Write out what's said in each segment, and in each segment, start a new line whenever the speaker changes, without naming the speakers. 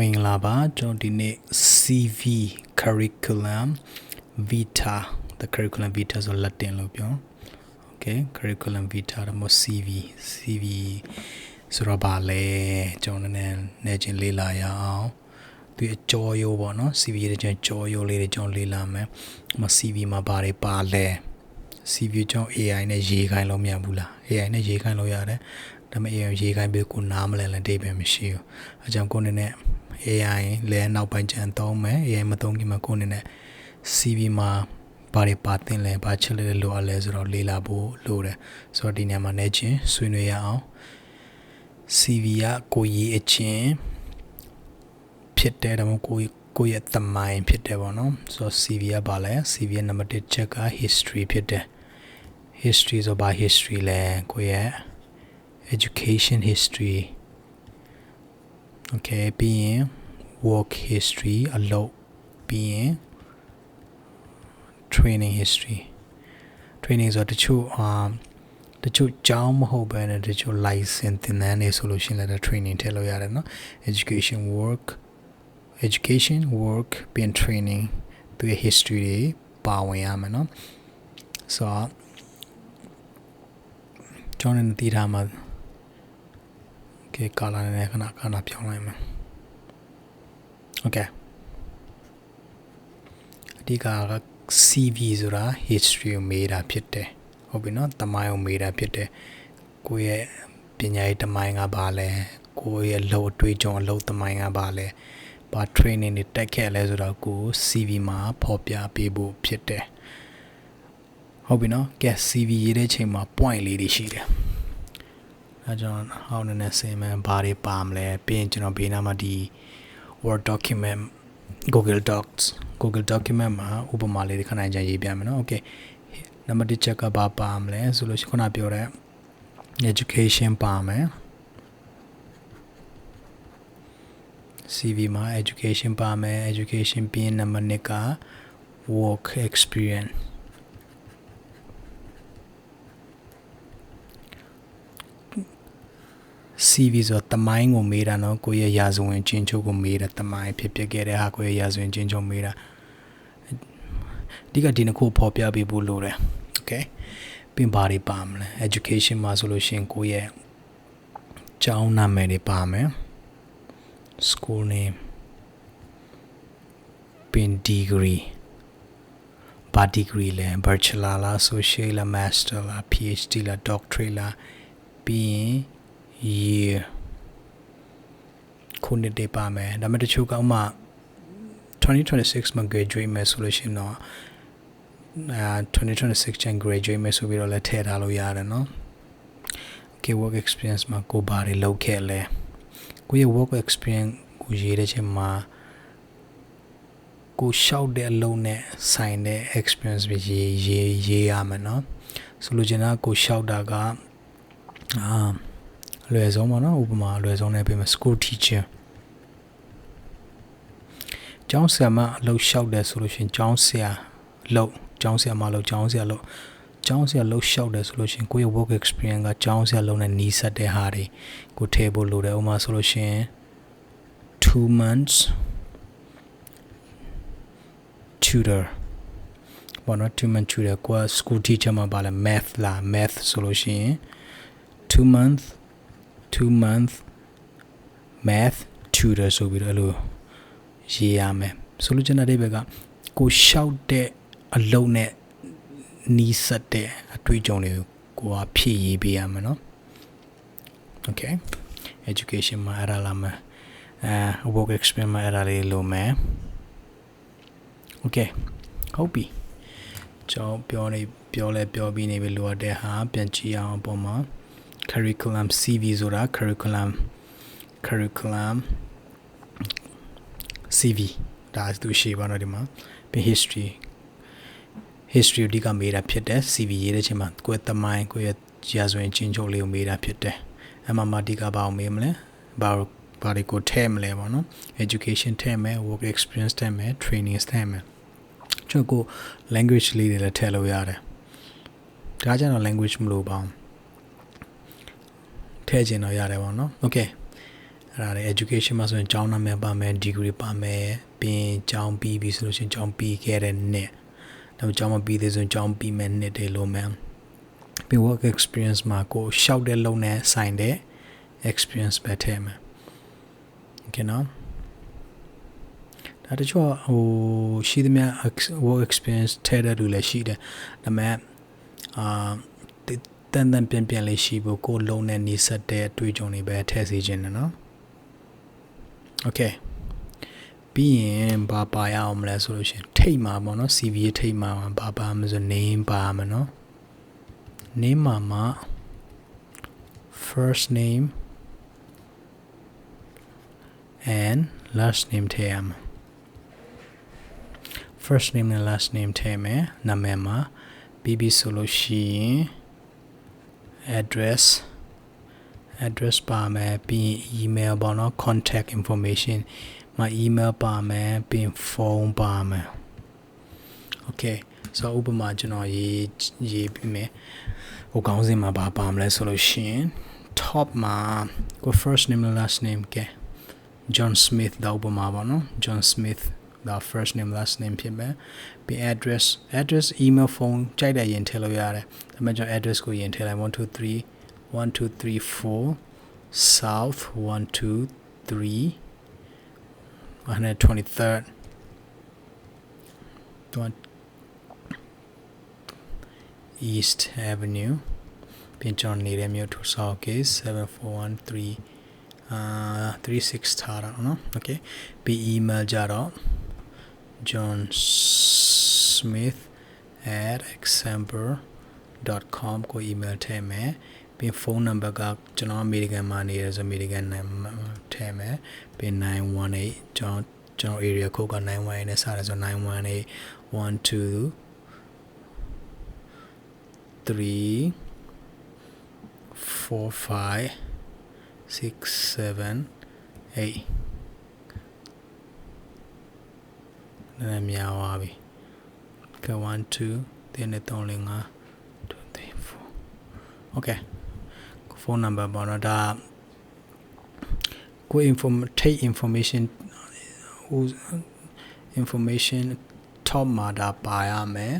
မင်္ဂလာပါကျွန်တော်ဒီနေ့ CV curriculum vita the curriculum vita ဆိုလက်တင်လို့ပြော okay curriculum vita တော့မ CV CV ဆိုတော့ဗာလဲကျွန်တော်နည်းနည်းချင်းလေးလာရအောင်ဒီအကျော်ရိုးပေါ့နော် CV ရဲ့ကျွန်တော်ကျော်ရိုးလေးတွေကျွန်တော်လေးလာမယ်မ CV မှာဗာတွေပါလဲ CV ကျွန်တော် AI နဲ့ရေးခိုင်းလို့မရဘူးလား AI နဲ့ရေးခိုင်းလို့ရတယ်ဒါပေမဲ့ AI ရေးခိုင်းပြီးကိုနားမလဲလည်းတိတ်ပဲမရှိဘူးအကြောင်းကိုနေနဲ့ AI လဲနောက်ပိုင်းကျန်သုံးမယ် AI မသုံးခင်မှာကိုနေနဲ့ CV မှာဘာတွေပါတင်လဲဘာချက်လဲလိုအပ်လဲဆိုတော့လေ့လာဖို့လိုတယ်ဆိုတော့ဒီနေရာမှာနေချင်းဆွေးနွေးရအောင် CV ကကိုရေးအချင်းဖြစ်တယ်ဒါမှမဟုတ်ကိုကိုရဲ့သမိုင်းဖြစ်တယ်ပေါ့နော်ဆိုတော့ CV ကဘာလဲ CV ရဲ့ number 1ချက်က history ဖြစ်တယ် history ဆိုဘာ history လဲကိုရဲ့ education history okay ပြီးရင် work history အလုပ်ပြီးရင် training history training ဆိုတော့တချို့အာတချို့ကျောင်းမဟုတ်ဘဲနဲ့တချို့ license သင်တန်းတွေဆိုလို့ရှိရင်လည်း training ထည့်လို့ရတယ်เนาะ education work education work ပြီး training သူရဲ့ history တွေပါဝင်ရမယ်เนาะဆိုတော့ကျွန်တော်နေတည်ထားမှာ ကဲကာလာနဲ့ခဏခဏပြောင်းလိုက်မယ်โอเคအဓိကက CV ဆိုတာ history ကိုမေးတာဖြစ်တယ်ဟုတ်ပြီနော်တမိုင်းကိုမေးတာဖြစ်တယ်ကိုယ့်ရဲ့ပညာရေးတမိုင်းကဘာလဲကိုယ့်ရဲ့လုံအတွေ့အကြုံအလုပ်တမိုင်းကဘာလဲဘာ training တွေတက်ခဲ့လဲဆိုတော့ကို CV မှာဖော်ပြပေးဖို့ဖြစ်တယ်ဟုတ်ပြီနော်ကဲ CV ရေးတဲ့ချိန်မှာ point လေးတွေရှိတယ် အဲကြောင့်ဟောင်းနေနေစင်မယ်ဘာတွေပါမလဲပြီးရင်ကျွန်တော်ဘေးနားမှာဒီ Word document Google Docs Google document မှာဥပမာလေးတွေခဏကြာရေးပြမယ်နော် Okay နံပါတ်1ချက်ကဘာပါမလဲဆိုလို့ခုနပြောတဲ့ education ပါမယ် CV မှာ education ပါမယ် education ပြီးရင်နံပါတ်2က work experience CV ဆိုတမိုင်းကိုမေးတာနော်ကိုရဲ့ရာဇဝင်ချင်းချုပ်ကိုမေးတာတမိုင်းဖြစ်ဖြစ်ခဲ့တဲ့ဟာကိုရဲ့ရာဇဝင်ချင်းချုပ်မေးတာဒီကဒီနှစ်ခုပေါ်ပြပေးဖို့လိုတယ် okay ပြင်ပါတွေပါမလဲ education မှာဆိုလို့ရှိရင်ကိုရဲ့ကျောင်းနာမည်တွေပါမယ် school name ပင် degree ဘာ degree လဲ bachelor လား associate လား master လား phd လား doctorate လားပြီးရင် year ခုနှစ်တွေပါမယ်ဒါပေမဲ့တချို့ကဥမာ2026မှာ graduate မယ်ဆိုလို့ရှိရင်တော့အာ2026ကျန် graduate မယ်ဆိုပြီးတော့လည်းထည့်ထားလို့ရတယ်เนาะ okay work experience မှာကိုဘာတွေလုပ်ခဲ့လဲကိုရဲ့ work experience ကိုရေးတဲ့ချိန်မှာကိုရှောက်တဲ့အလုံးနဲ့ဆိုင်တဲ့ experience ပဲရေးရေးရေးရမယ်เนาะဆိုလိုချင်တာကိုရှောက်တာကအာ အလွယ်ဆုံးပေါ့နော်ဥပမာအလွယ်ဆုံးနဲ့ပြောမယ် school teacher ကျောင်းဆရာမအလုပ်လျှောက်တယ်ဆိုလို့ရှိရင်ကျောင်းဆရာလုပ်ကျောင်းဆရာမလုပ်ကျောင်းဆရာလုပ်ကျောင်းဆရာလုပ်လျှောက်တယ်ဆိုလို့ရှိရင်ကိုယ့်ရဲ့ work experience ကကျောင်းဆရာလုပ်နဲ့နီးစပ်တဲ့ဟာတွေကိုထည့်ဖို့လိုတယ်ဥပမာဆိုလို့ရှိရင်2 months tutor ဘောနော်2 month tutor ကို school teacher မှာပါလဲ math လား math ဆိုလို့ရှိရင်2 month 2 month math tutor ဆိုပြီးတော့အဲ့လိုရေးရမယ်ဆိုလိုချင်တဲ့ဘက်ကကိုရှောက်တဲ့အလုံးနဲ့နီးစပ်တဲ့အတွေ့အကြုံတွေကိုကိုကဖြည့်ရေးပေးရမယ်နော် okay education မှာအဲ့ဒါလာမယ်အဲ work experience မှာအဲ့ဒါလေးလိုမယ် okay ဟုတ်ပြီကျွန်တော်ပြောနေပြောလဲပြောပြီးနေပြီလိုအပ်တဲ့ဟာပြန်ကြည့်အောင်ပုံမှာ curriculum CV ဆိုတာ curriculum curriculum CV ဒါသူရှိပါတော့ဒီမှာပြီး history history ဒီကမေးတာဖြစ်တယ် CV ရေးတဲ့ချိန်မှာကိုယ့်တမိုင်းကိုယ့်ရဲ့ရာဇဝင်ချင်းချုပ်လေးကိုမေးတာဖြစ်တယ်အမှမဒီကဘာကိုမေးမလဲဘာဘာတွေကိုထည့်မလဲပေါ့နော် education ထည့်မယ် work experience ထည့်မယ် training ထည့်မယ်ကျွန်တော်ကို language လေးတွေလည်းထည့်လို့ရတယ်ဒါကြတော့ language မလို့ပါဘူး ထည့်ခြင်းတော့ရတယ်ပေါ့နော် okay အဲ့ဒါလေ education မှာဆိုရင်ကျောင်းနာမည်ပါမယ် degree ပါမယ်ပြီးရင်ကျောင်းပြီးပြီဆိုလို့ရှိရင်ကျောင်းပြီးခဲ့တဲ့နှစ်ဒါပေမဲ့ကျောင်းမပြီးသေးဆိုရင်ကျောင်းပြီးမဲ့နှစ်တွေလို့မယ်ပြီး work experience မှာကိုရှောက်တဲ့လုံနဲ့ဆိုင်တဲ့ experience ပဲထည့်မယ် okay နော်ဒါတချို့ဟိုရှိသမျှ work experience ထည့်တဲ့လူလည်းရှိတယ်ဒါပေမဲ့အာ တန်တန်ပြန်ပြန်လေးရှိဖို့ကိုလုံးနဲ့နေဆက်တဲ့အတွေ့အကြုံတွေပဲထည့်စေခြင်းနဲ့နော် okay ပြီးရင်ဘာပါရအောင်မလဲဆိုလို့ရှိရင်ထိတ်မှာပေါ့နော် CV ထိတ်မှာဘာပါမဆို name ပါမှာနော် name မှာမှာ first name and last name ထည့်ရမှာ first name နဲ့ last name ထည့်မယ်နာမည်မှာပြီးပြီဆိုလို့ရှိရင် address address ပါမယ်ပြီးရင် email ပေါ့နော် contact information မှာ email ပါမယ်ပြီးရင် phone ပါမယ် okay ဆိုတော့ဥပမာကျွန်တော်ရေးရေးပြီးမယ်ဟိုကောင်းစင်မှာပါပါမလဲဆိုလို့ရှိရင် top မှာကို first name last name ကဲ John Smith ဒါဥပမာပါနော် John Smith ဒါ first name last name ဖြစ်မယ်ပြီး address address email phone ကြိုက်တဲ့ရင်ထည့်လို့ရတယ်ဒါပေမဲ့ကျွန်တော် address ကိုရင်ထည့်လိုက်1 2 3 1 2 3 4 south 1 2 3 123rd 1 East Avenue ပြင်ကျွန်တော်နေတဲ့မြို့ထူဆောက်ကေ7413အာ36ထားတာเนาะ okay ပြီး email ကြတော့ John smith @example.com ကို email ထည့်မယ်ပြီးဖုန်းနံပါတ်ကကျွန်တော်အမေရိကန်မှာနေရဆိုအမေရိကန်နံပါတ်ထည့်မယ်ပြီး918ကျွန်တော်ကျွန်တော် area code က918နဲ့စတယ်ဆို918 12 3 4 5 6 7 8 နည်းများသွားပြီက1 2 3 4 3 5 2 3 4 okay ဖုန်းနံပါတ်ပေါ့နော်ဒါကို inform take information ဟို information top မှာဒါပါရမယ်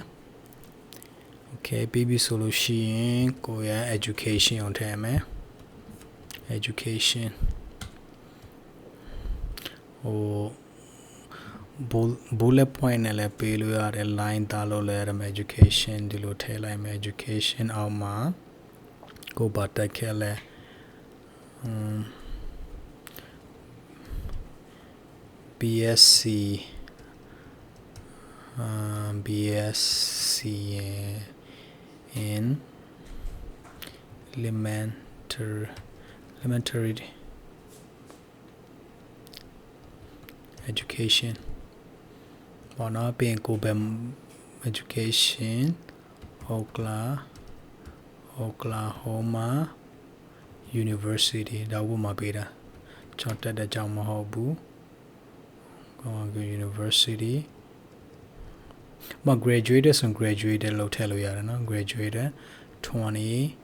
okay ပြီးပြီဆိုလို့ရှိရင်ကိုရဲ့ education ကိုထည့်မယ် education ဟို bullet point နဲ့လည်းပေးလို့ရတယ် line သားလို့လည်းရတယ် education ဒီလိုထည့်လိုက်မယ် education အောက်မှာကိုဘာတက်ခဲလဲ um BSc um BSc in elementary elementary education ဘောနော်ပြင်ကိုပဲ education Oklahoma Oklahoma University ဒါဝမှာပေးတာကျွန်တော်တက်တဲ့ကြောင်မဟုတ်ဘူး Oklahoma University မ graduated ဆို graduated လို့ထည့်လို့ရတယ်နော် graduated 20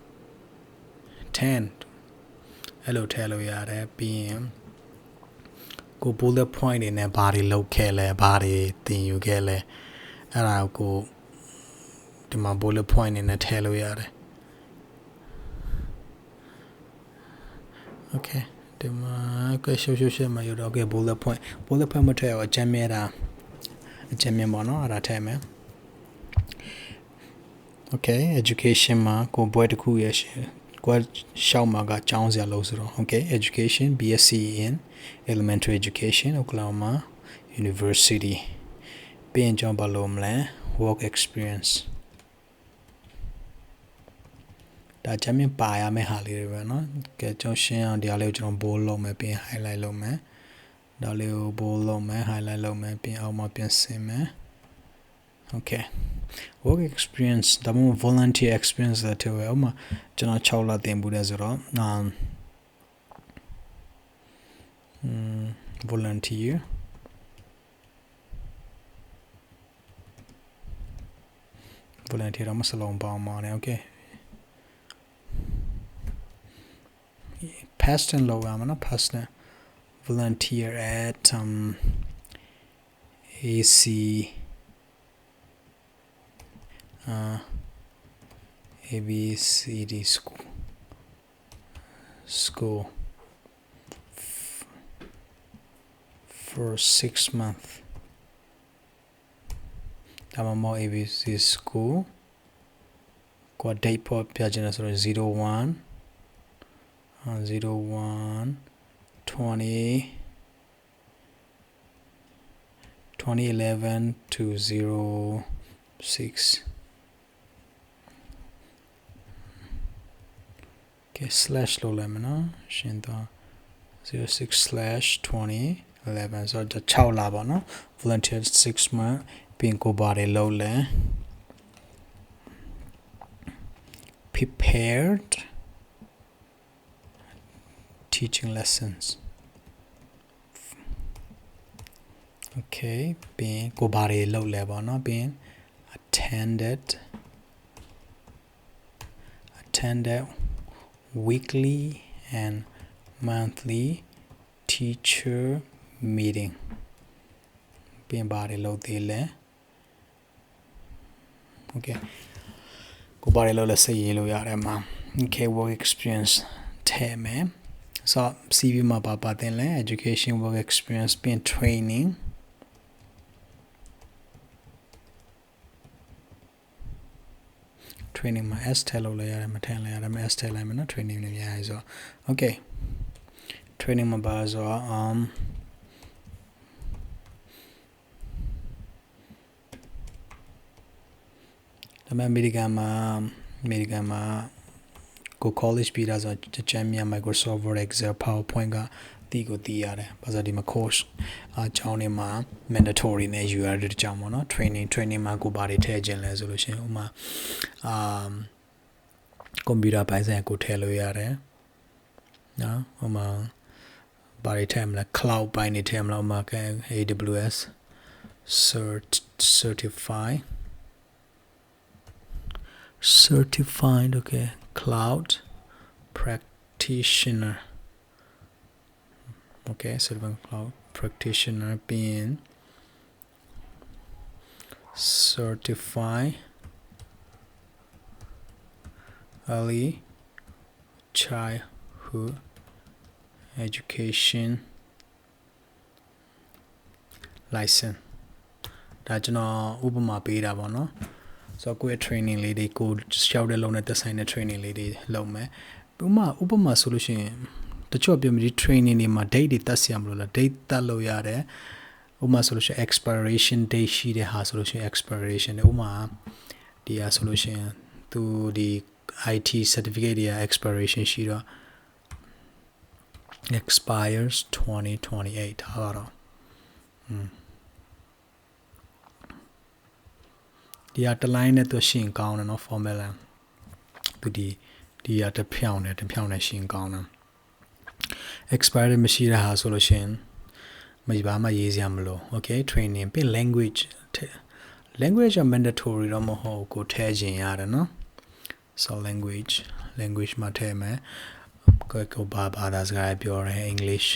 10အဲ့လိုထည့်လို့ရတယ်ပြီးရင် ကို bullet point တွေနဲ့ဘာတွေလုပ်ခဲ့လဲဘာတွေသင်ယူခဲ့လဲအဲ့ဒါကိုဒီမှာ bullet point တွေနဲ့ထည့်လို့ရတယ် okay ဒီမှာကရှုပ်ရှုပ်ရှုပ်မှာရတော့ okay bullet point bullet point မထည့်အောင်အကြမ်းမြဲတာအကြမ်းမြဲပေါ့နော်အဲ့ဒါထည့်မယ် okay education မှာကိုဘွဲတစ်ခုရရှိ ကိုရှောက်မှာကကျောင်းစရာလို့ဆိုတော့ okay education BSc in elementary education Oklahoma University ပြင်ကျောင်းဘာလို့မလဲ work experience ဒါချမ်းမြပါရမယ့်ဟာလေးတွေပဲเนาะကဲကျွန်တော်ရှင်းအောင်ဒီဟာလေးကိုကျွန်တော် bold လုပ်မယ်ပြင် highlight လုပ်မယ်ဒါလေးကို bold လုပ်မယ် highlight လုပ်မယ်ပြင်အောက်မှာပြင်ဆင်မယ် okay work experience ဒါမှမဟုတ် volunteer experience တဲ့ထဲဥမာကျွန်တော်6လသင်ဘူးလဲဆိုတော့ um volunteer volunteer တော့မစလုံးပေါင်းပါနဲ့ okay past tense လောက်ရမှာနော် past tense volunteer at um AC uh ABCD school school f- for 6 months ဒါမှမဟုတ် ABC school ကို date ပေါ်ပြချင်တယ်ဆိုတော့01 01 20 2011 to 06 okay slash လို့လိုက်မယ်နော်ရှင်းတော့06 slash 20 11ဆိုတော့6လပါနော် volunteer 6 month ပြင်ကိုပါတယ်လို့လဲ prepared teaching lessons okay ပြင်ကိုပါတယ်လို့လဲပါနော်ပြင် attended attended weekly and monthly teacher meeting ပြင်ပါတယ်လို့သေးလဲ okay ကိုပါတယ်လို့လည်းစိတ်ရေးလို့ရတယ်မှာ okay work experience ထဲမယ်ဆိုတော့ CV မှာပါပါတင်လဲ education work experience ပြင် training training မှာ S ထည့်လို့လည်းရတယ်မထည့်လည်းရတယ်မ S ထည့်လိုက်မယ်နော် training နဲ့ရရဆိုတော့ okay training မှာပါဆိုတော့ um ဒါပေမဲ့အမေရိကန်မှာအမေရိကန်မှာကို college ပြီးတာဆိုတော့ချမ်းမြ Microsoft Word Excel PowerPoint က တီးကိုတီးရတယ်။ဘာလို့ဒီမှာ course အကြောင်းတွေမှာ mandatory နဲ့ယူရတဲ့ကြောင်းပေါ့နော် training training မှာကိုပါတွေထည့်ခြင်းလဲဆိုလို့ရှိရင်ဥမာအာကွန်ပျူတာပိုင်းဆိုင်ကိုထည့်လို့ရတယ်။နော်ဥမာဘာတွေထည့်မလဲ cloud ပိုင်းတွေထည့်မလားဥမာ AWS cert certify certified okay cloud practitioner okay certified cloud practitioner being certified early childhood education license ဒါကျွန်တော်ဥပမာပေးတာပေါ့နော်ဆိုတော့ကိုယ့်ရဲ့ training လေးတွေကိုရှောက်တဲ့လုံးနဲ့သက်ဆိုင်တဲ့ training လေးတွေလုပ်မယ်ဥပမာဥပမာဆိုလို့ရှိရင် တချို့ပြောမြည် training တွေမှာ date တွေတက်ဆရာမလို့လား date တက်လို့ရတယ်ဥပမာဆိုလို့ရှိရင် expiration date ရှိတဲ့ဟာဆိုလို့ရှိရင် expiration ဥပမာဒီဟာဆိုလို့ရှိရင်သူဒီ IT certificate တွေက expiration ရှိတော့ expires 2028ဒါကတော့อืมဒီဟာတစ်လိုင်းနဲ့သူရှင်းကောင်းတယ်နော် formula သူဒီဒီဟာတစ်ဖြောင်းနဲ့တစ်ဖြောင်းနဲ့ရှင်းကောင်းတယ် expiry မရှိတဲ့ဟာဆိုလို့ရှရင်မဘာမှရေးစရာမလို okay training ပြင် language language က mandatory တော့မဟုတ်ကိုထည့်ခြင်းရတယ်နော် so language language မှာထည့်မယ်ကိုကိုဘာဘာသာစကားပြောရဲ English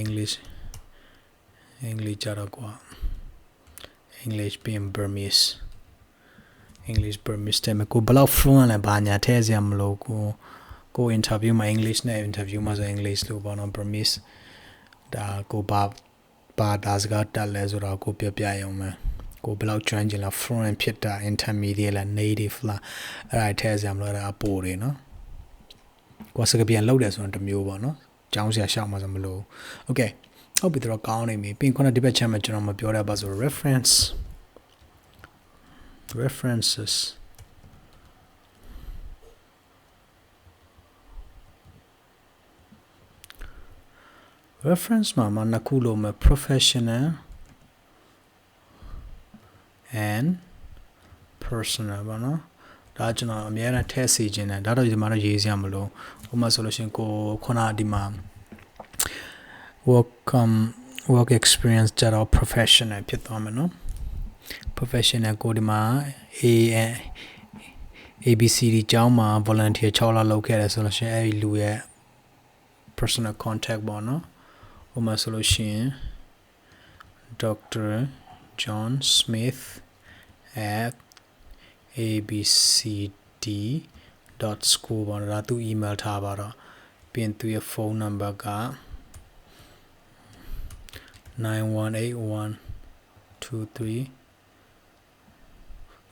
English English ကြတော့ကွာ English ပြင် Burmese English Burmese တဲ့မှာကိုဘယ်လောက် fluent လဲဘာညာထည့်စရာမလိုကို ကို interview မှာ English နဲ့ interview မှာဆို English လို့ပေါ့နော် Burmese ဒါကိုဘာဘာဒါစကားတက်လဲဆိုတော့ကိုပြပြရုံပဲကိုဘယ်လောက်ကျွမ်းကျင်လား fluent ဖြစ်တာ intermediate လား native လားအဲ့ဒါထည့်စရာမလိုအဲ့ဒါအပိုတွေနော်ကိုစကားပြန်လောက်တယ်ဆိုတော့တစ်မျိုးပေါ့နော်ကျောင်းဆရာရှောက်မှာဆိုမလို့ okay ဟုတ်ပြီတော့ကောင်းနေပြီပြီးခုနဒီဘက်ချက်မှာကျွန်တော်မပြောရပါဆို reference references reference မှာမှာနှစ်ခုလုံးမှာ professional and personal ဘာနော်ဒါကျွန်တော်အများအားထည့်စီခြင်းတယ်ဒါတော့ဒီမှာတော့ရေးစရာမလိုဥပမာဆိုလို့ရှိရင်ကိုခုနဒီမှာ work um work experience ကြတော့ professional ဖြစ်သွားမယ်နော် professional ကိုဒီမှာ A ABCD ကျောင်းမှာ volunteer 6လလုပ်ခဲ့တယ်ဆိုလို့ရှိရင်အဲဒီလူရဲ့ personal contact ပေါ့နော် ဟိုမှာဆိုလို့ရှိရင် Dr. John Smith at abcd.school ပေါ့နော်ဒါသူ email ထားပါတော့ပြင်သူရဲ့ phone number က9181 23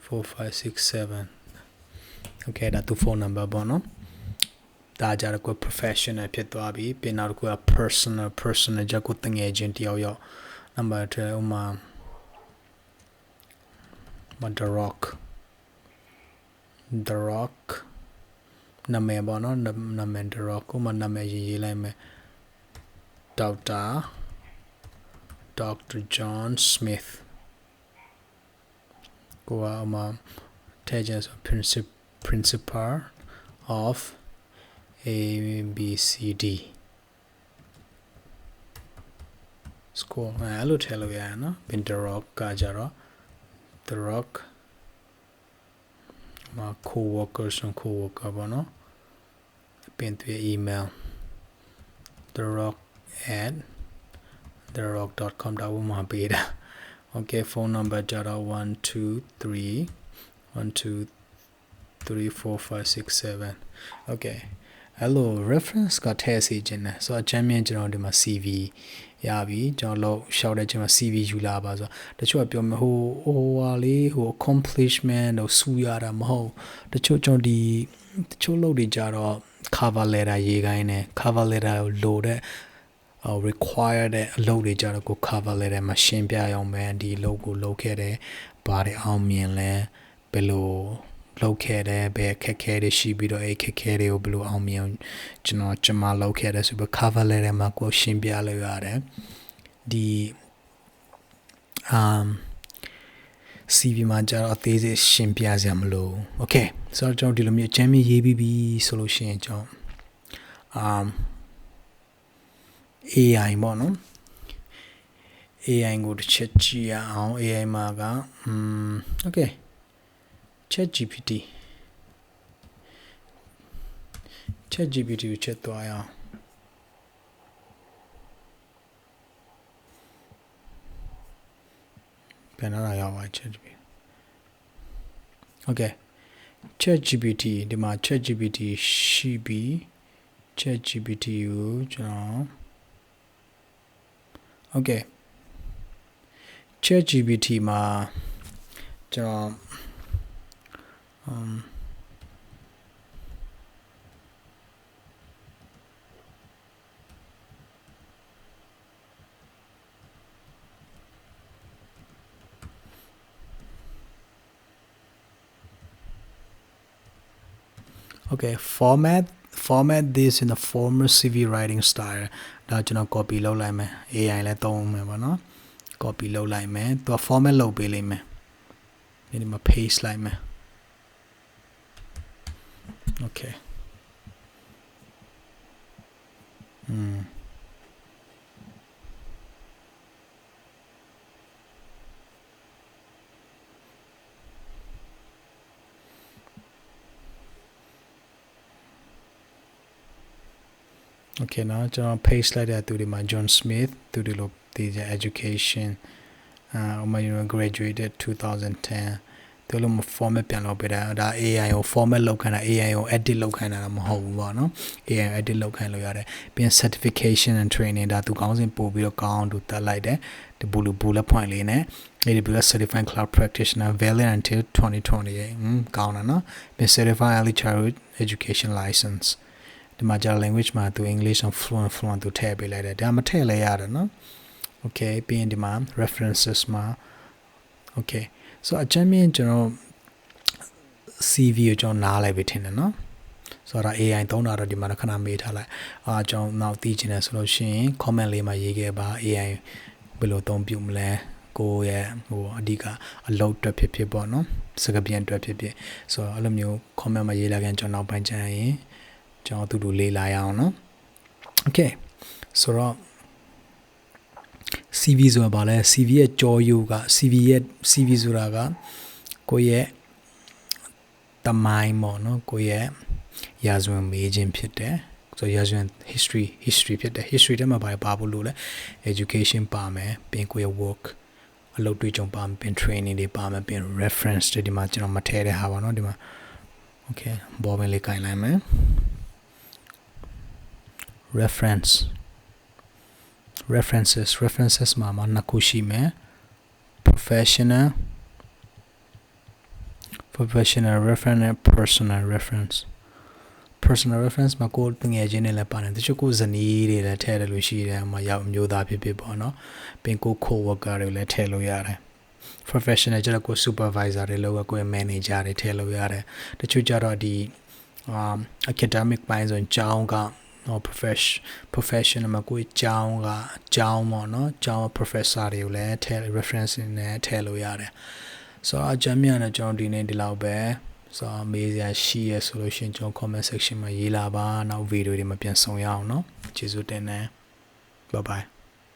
4567 okay ဒါသူ phone number ပေါ့နော် ဒါကြတော့ကို professional ဖြစ်သွားပြီပြင်နောက်တစ်ခုက personal personal ကြကိုတငယ်ချင်းတယောက်ယောက် number ထဲဥမာ The Rock The Rock နာမည်ပေါ့နော်နာမည် The Rock ကိုမှနာမည်ရေးရေးလိုက်မယ်ဒေါက်တာ Dr. John Smith ကိုကမှထဲကျဆို principal of ABCD score အဲ့လိုထည့်လို့ရရနော် Winter Rock ကကြတော့ The Rock မှာ co-worker ဆို co-worker ပေါ့နော်ပြင်သွေး email the rock at therock.com ဒါဝမှာပေးတာ okay phone number ကြတော့123 1234567 okay အဲ့လို reference ကထည့်စီခြင်းနဲ့ဆိုတော့အချမ်းမြင့်ကျွန်တော်ဒီမှာ CV ရပြီကျွန်တော်လောက်ရှောက်တဲ့ချိန်မှာ CV ယူလာပါဆိုတချို့ကပြောမယ်ဟိုဟိုဟာလေးဟို accomplishment တို့စူရတာမဟုတ်တချို့ကျွန်တော်ဒီတချို့လုပ်တွေကြတော့ cover letter ရေးခိုင်းတယ် cover letter ကိုလိုတဲ့ require တဲ့အလုပ်တွေကြတော့ကို cover letter မှာရှင်းပြရအောင်ပဲဒီအလုပ်ကိုလုပ်ခဲ့တယ်ဘာတွေအောင်မြင်လဲဘယ်လို လောက်ခဲ့တယ်ဘယ်ခက်ခဲတွေရှိပြီးတော့အဲ့ခက်ခဲတွေကိုဘယ်လိုအောင်မြင်ကျွန်တော်ကျွန်မလောက်ခဲ့တယ်ဆိုပြီး cover letter မှာကိုရှင်းပြလို့ရတယ်ဒီ um CV မှာကျတော့အသေးစိတ်ရှင်းပြစရာမလို Okay ဆိုတော့ကျွန်တော်ဒီလိုမျိုးအချမ်းမြေရေးပြီးပြီဆိုလို့ရှိရင်ကျွန်တော် um AI ပေါ့နော် AI ကိုတစ်ချက်ကြည့်ရအောင် AI မှာက um okay Chat GPT Chat GPT ကိုချက်သွားရအောင်ပြန်လာရောက်ပါ Chat GPT Okay Chat GPT ဒီမှာ Chat GPT ရှိပြီ Chat GPT ကိုကျွန်တော် Okay Chat GPT မှာကျွန်တော် um okay format format this in a formal CV writing style ဒါကျွန်တော် copy လုပ်လိုက်မယ် AI လည်းသုံးမယ်ပေါ့နော် copy လုပ်လိုက်မယ်သူက format လုပ်ပေးလိမ့်မယ်ဒီမှာ paste လိုက်မယ် Okay. Hmm. Okay, now John paste like that to the my John Smith to the look the education. Uh, my you know graduated 2010. သူလို format ပြန်လုပ်ပေးတာဒါ AI ကို format လုပ်ခိုင်းတာ AI ကို edit လုပ်ခိုင်းတာတော့မဟုတ်ဘူးပေါ့နော် AI edit လုပ်ခိုင်းလို့ရတယ်ပြီးရင် certification and training ဒါသူကောင်းစဉ်ပို့ပြီးတော့ကောင်းအောင်သူတက်လိုက်တယ်ဒီ bullet bullet point လေးနဲ့ AWS certified cloud practitioner valid until 2028อืมကောင်းတာနော်ပြီး certified early childhood education license ဒီမှာကြာ language မှာသူ English နဲ့ fluent fluent သူထည့်ပေးလိုက်တယ်ဒါမထည့်လဲရတယ်နော် okay ပြီးရင်ဒီမှာ references မှာ okay ဆိုတော့အချမ်းမြင့်ကျွန်တော် CV ကိုကျွန်တော်နားလိုက်ပြီထင်တယ်နော်ဆိုတော့ AI သုံးတာတော့ဒီမှာခဏမေးထားလိုက်အာကျွန်တော်နောက်သိချင်တယ်ဆိုလို့ရှိရင် comment လေးမှာရေးခဲ့ပါ AI ဘယ်လိုသုံးပြုမလဲကိုရဲ့ဟိုအဓိကအလုပ်အတွက်ဖြစ်ဖြစ်ပေါ့နော်စကားပြန်အတွက်ဖြစ်ဖြစ်ဆိုတော့အဲ့လိုမျိုး comment မှာရေးလာခင်ကျွန်တော်နောက်ပိုင်းကျရင်ကျွန်တော်သူတို့လေးလာရအောင်နော် okay ဆိုတော့ CV ဆိုတာဘာလဲ CV ရဲ့ကြောရိုးက CV ရဲ့ CV ဆိုတာကကိုယ့်ရဲ့တမိုင်းပေါ့နော်ကိုယ့်ရဲ့ရာဇဝင်မေးခြင်းဖြစ်တယ်ဆိုရာဇဝင် history history ဖြစ်တယ် history ထဲမှာဘာပါဖို့လို့လဲ education ပါမယ်ပင်ကိုယ့်ရဲ့ work အလုပ်တွေ့ကြုံပါမယ်ပင် training တွေပါမယ်ပင် reference တွေဒီမှာကျွန်တော်မထည့်တဲ့ဟာပါနော်ဒီမှာ okay ဘောပင်လေးခြင်လိုက်မယ် reference references references မှာမှာနှစ်ခုရှိမယ် professional professional reference နဲ့ personal reference personal reference မှာကိုယ်ငယ်ချင်းတွေလည်းပါတယ်တချို့ကိုဇနီးတွေလည်းထည့်တယ်လို့ရှိတယ်ဟိုမှာရောက်အမျိုးသားဖြစ်ဖြစ်ပေါ့နော်ပင်ကို co-worker တွေလည်းထည့်လို့ရတယ် professional ကျတော့ကို supervisor တွေလောကကို manager တွေထည့်လို့ရတယ်တချို့ကျတော့ဒီ um academic ပိုင်းဆိုရင်ကျောင်းက နော် profession professional မှာကိုကျောင်းကကျောင်းပေါ့နော်ကျောင်း professor တွေကိုလည်းထည့် reference နဲ့ထည့်လို့ရတယ်ဆိုတော့အကြမ်းမြနဲ့ကျွန်တော်ဒီနေ့ဒီလောက်ပဲဆိုတော့မေးစရာရှိရဆိုလို့ရှိရင်ကျွန်တော် comment section မှာရေးလာပါနောက်ဗီဒီယိုတွေမှာပြန်ဆောင်ရအောင်เนาะကျေးဇူးတင်တယ် bye bye